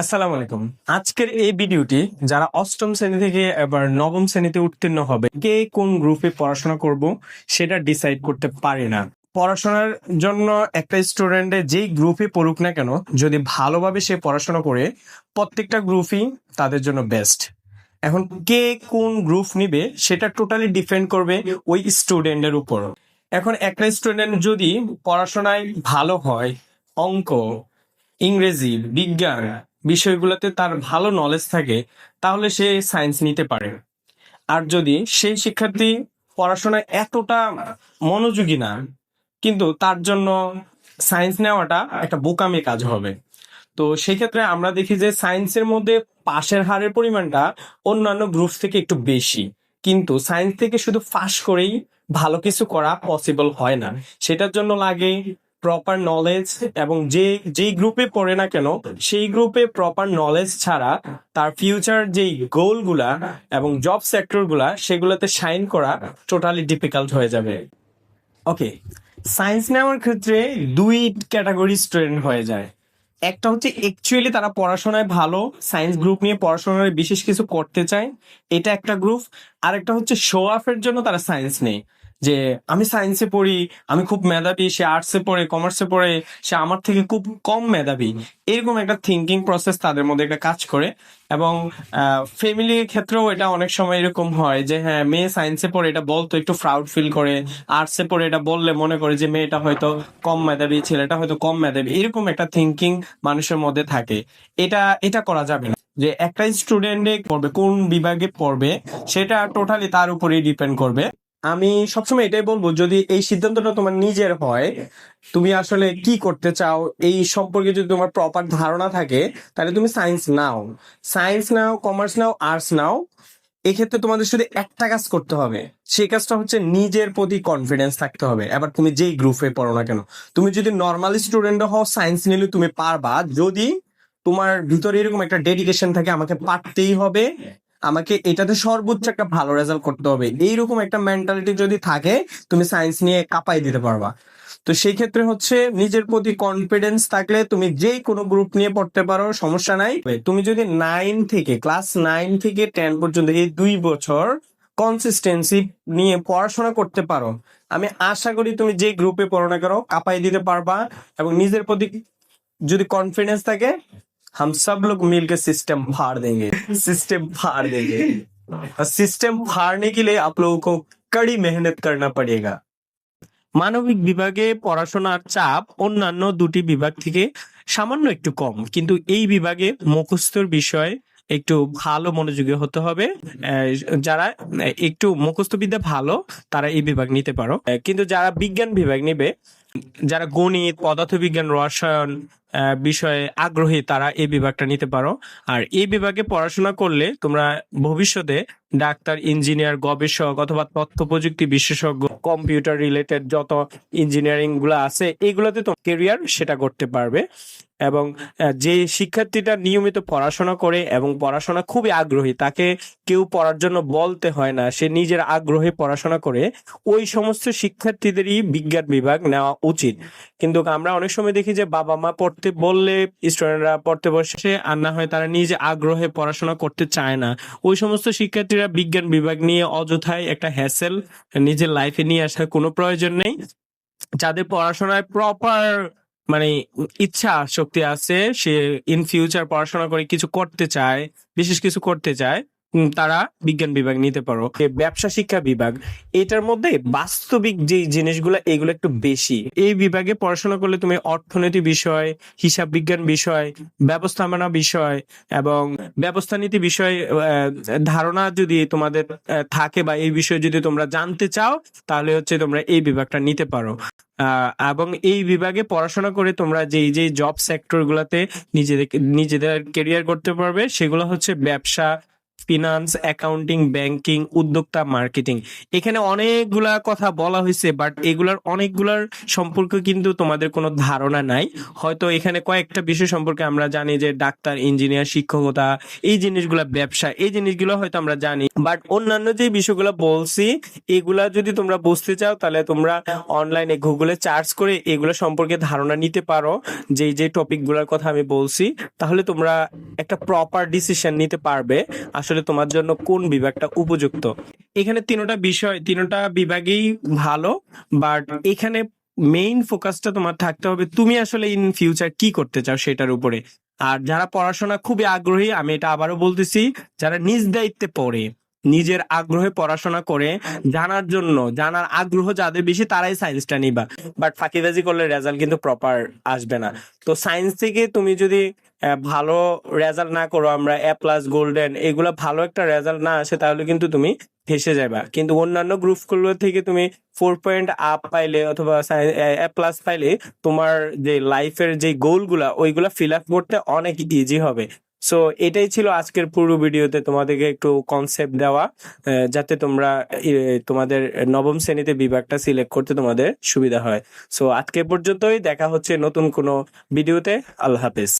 আসসালামু আলাইকুম। আজকের এই ভিডিওটি যারা অষ্টম শ্রেণি থেকে এবার নবম শ্রেণীতে উত্তীর্ণ হবে, কে কোন গ্রুপে পড়াশোনা করব সেটা ডিসাইড করতে পারে না। পড়াশোনার জন্য একটা স্টুডেন্টে যেই গ্রুপে পড়ুক না কেন, যদি ভালোভাবে সে পড়াশোনা করে, প্রত্যেকটা গ্রুপই তাদের জন্য বেস্ট এখন কে কোন গ্রুপ নিবে সেটা টোটালি ডিপেন্ড করবে ওই স্টুডেন্টের উপর। এখন একটা স্টুডেন্ট যদি পড়াশোনায় ভালো হয়, অঙ্ক, ইংরেজি, বিজ্ঞান বিষয়গুলোতে তার ভালো নলেজ থাকে, তাহলে সে সায়েন্স নিতে পারে। আর যদি সেই শিক্ষার্থী পড়াশোনায় এতটা মনোযোগী না, কিন্তু তার জন্য সায়েন্স নেওয়াটা একটা বোকামি কাজ হবে। তো সেক্ষেত্রে আমরা দেখি যে সায়েন্সের মধ্যে পাশের হারের পরিমাণটা অন্যান্য গ্রুপ থেকে একটু বেশি। কিন্তু সায়েন্স থেকে শুধু ফাঁস করেই ভালো কিছু করা পসিবল হয় না। সেটার জন্য লাগে প্রপার নলেজ এবং যে, যেই গ্রুপে পড়ে না কেন, সেই গ্রুপে প্রপার নলেজ ছাড়া তার ফিউচার যেই গোলগুলা এবং জব সেক্টরগুলা সেগুলোতে সাইন করা টোটালি ডিফিকাল্ট হয়ে যাবে। ওকে সায়েন্স নেওয়ার ক্ষেত্রে দুই ক্যাটাগরি স্টুডেন্ট হয়ে যায়। একটা হচ্ছে অ্যাকচুয়ালি তারা পড়াশোনায় ভালো সায়েন্স গ্রুপ নিয়ে পড়াশোনায় বিশেষ কিছু করতে চায়, এটা একটা গ্রুপ আর একটা হচ্ছে শো অফের জন্য তারা সায়েন্স নেই যে আমি সায়েন্সে পড়ি আমি খুব মেধাবী সে আর্টসে পড়ে কমার্সে পড়ে সে আমার থেকে খুব কম মেধাবী। এরকম একটা থিঙ্কিং প্রসেস তাদের মধ্যে একটা কাজ করে এবং ফ্যামিলির ক্ষেত্রেও এটা অনেক সময় এরকম হয় যে হ্যাঁ মেয়ে সায়েন্সে পড়ে এটা বলতো একটু প্রাউড ফিল করে। আর্টসে পড়ে এটা বললে মনে করে যে মেয়েটা হয়তো কম মেধাবী ছেলেটা হয়তো কম মেধাবী। এরকম একটা থিঙ্কিং মানুষের মধ্যে থাকে। এটা এটা করা যাবে না। যে একটা স্টুডেন্টে পড়বে কোন বিভাগে পড়বে সেটা টোটালি তার উপরেই ডিপেন্ড করবে। আমি সবসময় এটাই বলব, যদি এই সিদ্ধান্তটা তোমার নিজের হয়, তুমি আসলে কি করতে চাও, এই সম্পর্কে যদি তোমার প্রপার ধারণা থাকে, তাহলে তুমি সায়েন্স নাও। সায়েন্স নাও কমার্স নাও আর্টস নাও, এক্ষেত্রে তোমাদের শুধু একটা কাজ করতে হবে। সেই কাজটা হচ্ছে নিজের প্রতি কনফিডেন্স থাকতে হবে। এবার তুমি যেই গ্রুপে পড়ো না কেন, তুমি যদি নর্মাল স্টুডেন্ট হও সায়েন্স নিলে তুমি পারবা। যদি তোমার ভিতরে এরকম একটা ডেডিকেশন থাকে, আমাকে পারতেই হবে। আমাকে এটাতে সর্বোচ্চ একটা ভালো রেজাল্ট করতে হবে। এইরকম একটা মেন্টালিটি যদি থাকে, তুমি সায়েন্স নিয়ে কাপাই দিতে পারবা। তো সেই ক্ষেত্রে হচ্ছে নিজের প্রতি কনফিডেন্স থাকলে তুমি যেই কোনো গ্রুপ নিয়ে পড়তে পারো, সমস্যা নাই। তুমি যদি নাইন থেকে ক্লাস নাইন থেকে টেন পর্যন্ত এই দুই বছর কনসিস্টেন্সি নিয়ে পড়াশোনা করতে পারো, আমি আশা করি তুমি যে গ্রুপে পড়ো করো কাপাই দিতে পারবা এবং নিজের প্রতি যদি কনফিডেন্স থাকে हम सब लोग मिलकर सिस्टम फाड़ देंगे सिस्टम फाड़ देंगे और सिस्टम फाड़ने के लिए आप लोगों को कड़ी मेहनत करना पड़ेगा মানবিক বিভাগে পড়াশোনার চাপ অন্যান্য দুটি বিভাগ থেকে সামান্য একটু কম কিন্তু এই বিভাগে মুখস্থর বিষয় একটু ভালো মনোযোগী হতে হবে আহ, যারা একটু মুখস্থ বিদ্যা ভালো তারা এই বিভাগ নিতে পারো আহ, কিন্তু যারা বিজ্ঞান বিভাগ নেবে যারা গণিত পদার্থবিজ্ঞান রসায়ন আহ, বিষয়ে আগ্রহী তারা এই বিভাগটা নিতে পারো। আর এই বিভাগে পড়াশোনা করলে তোমরা ভবিষ্যতে ডাক্তার, ইঞ্জিনিয়ার, গবেষক অথবা তথ্য প্রযুক্তি বিশেষজ্ঞ, কম্পিউটার রিলেটেড যত ইঞ্জিনিয়ারিংগুলো আছে, এগুলোতে তো কেরিয়ার সেটা করতে পারবে। এবং যে শিক্ষার্থীটা নিয়মিত পড়াশোনা করে এবং পড়াশোনা খুবই আগ্রহী, তাকে কেউ পড়ার জন্য বলতে হয় না, সে নিজের আগ্রহে পড়াশোনা করে, ওই সমস্ত শিক্ষার্থীদেরই বিজ্ঞান বিভাগ নেওয়া উচিত। কিন্তু আমরা অনেক সময় দেখি যে বাবা মা পড়তে বললে স্টুডেন্টরা পড়তে বসে, আর না হয় তারা নিজে আগ্রহে পড়াশোনা করতে চায় না। ওই সমস্ত শিক্ষার্থীরা বিজ্ঞান বিভাগ নিয়ে অযথায় একটা হ্যাসেল নিজের লাইফে নিয়ে আসার কোনো প্রয়োজন নেই। যাদের পড়াশোনায় প্রপার মানে ইচ্ছা, শক্তি আছে, সে ইন ফিউচার পড়াশোনা করে কিছু করতে চায়, বিশেষ কিছু করতে চায় তারা বিজ্ঞান বিভাগ নিতে পারো ব্যবসা শিক্ষা বিভাগ, এটার মধ্যে বাস্তবিক যে জিনিসগুলো, এগুলো একটু বেশি। এই বিভাগে পড়াশোনা করলে তুমি অর্থনীতি বিষয়, হিসাব বিজ্ঞান বিষয়, ব্যবস্থাপনা বিষয় এবং ব্যবস্থা নীতি বিষয় ধারণা যদি তোমাদের থাকে বা এই বিষয়ে যদি তোমরা জানতে চাও, তাহলে হচ্ছে তোমরা এই বিভাগটা নিতে পারো। এবং এই বিভাগে পড়াশোনা করে তোমরা যেই যেই জব সেক্টর গুলাতে নিজেদের নিজেদের কেরিয়ার করতে পারবে, সেগুলো হচ্ছে ব্যবসা ফিনান্স অ্যাকাউন্টিং ব্যাংকিং উদ্যোক্তা মার্কেটিং এখানে অনেকগুলা কথা বলা হয়েছে বাট এগুলার অনেকগুলার সম্পর্কে কিন্তু তোমাদের কোনো ধারণা নাই। হয়তো এখানে কয়েকটা বিষয় সম্পর্কে আমরা জানি যে ডাক্তার ইঞ্জিনিয়ার শিক্ষকতা, এই জিনিসগুলা ব্যবসা, এই জিনিসগুলো হয়তো আমরা জানি। বাট অন্যান্য যে বিষয়গুলো বলছি, এগুলা যদি তোমরা বুঝতে চাও, তাহলে তোমরা অনলাইনে গুগলে সার্চ করে এগুলো সম্পর্কে ধারণা নিতে পারো। যে যে টপিকগুলোর কথা আমি বলছি, তাহলে তোমরা একটা প্রপার ডিসিশন নিতে পারবে। আসলে তোমার জন্য কোন বিভাগটা উপযুক্ত? এখানে তিনোটা বিষয়, তিনোটা বিভাগেই ভালো বাট এখানে মেইন ফোকাসটা তোমার থাকতে হবে তুমি আসলে ইন ফিউচার কি করতে চাও সেটার উপরে। আর যারা পড়াশোনা খুবই আগ্রহী, আমি এটা আবারও বলতেছি, যারা নিজ দায়িত্বে পড়ে, নিজের আগ্রহে পড়াশোনা করে, জানার জন্য, জানার আগ্রহ যাদের বেশি, তারাই সায়েন্সটা নিবা। বাট ফাঁকিবাজি করলে রেজাল্ট কিন্তু প্রপার আসবে না। তো সায়েন্স থেকে তুমি যদি ভালো রেজাল্ট না করো, আমরা এ প্লাস গোল্ডেন এগুলা ভালো একটা রেজাল্ট না আসে, তাহলে কিন্তু তুমি ফেসে যাবা কিন্তু অন্যান্য গ্রুপগুলো থেকে তুমি ফোর পয়েন্ট আপ পাইলে অথবা এ প্লাস পাইলে তোমার যে লাইফের যে গোলগুলা ওইগুলা ফিল আপ করতে অনেক ইজি হবে। সো এটাই ছিল আজকের পুরো ভিডিওতে তোমাদেরকে একটু কনসেপ্ট দেওয়া যাতে তোমরা তোমাদের নবম শ্রেণীতে বিভাগটা সিলেক্ট করতে তোমাদের সুবিধা হয়। সো আজকে পর্যন্তই, দেখা হচ্ছে নতুন কোনো ভিডিওতে। আল্লাহ হাফেজ।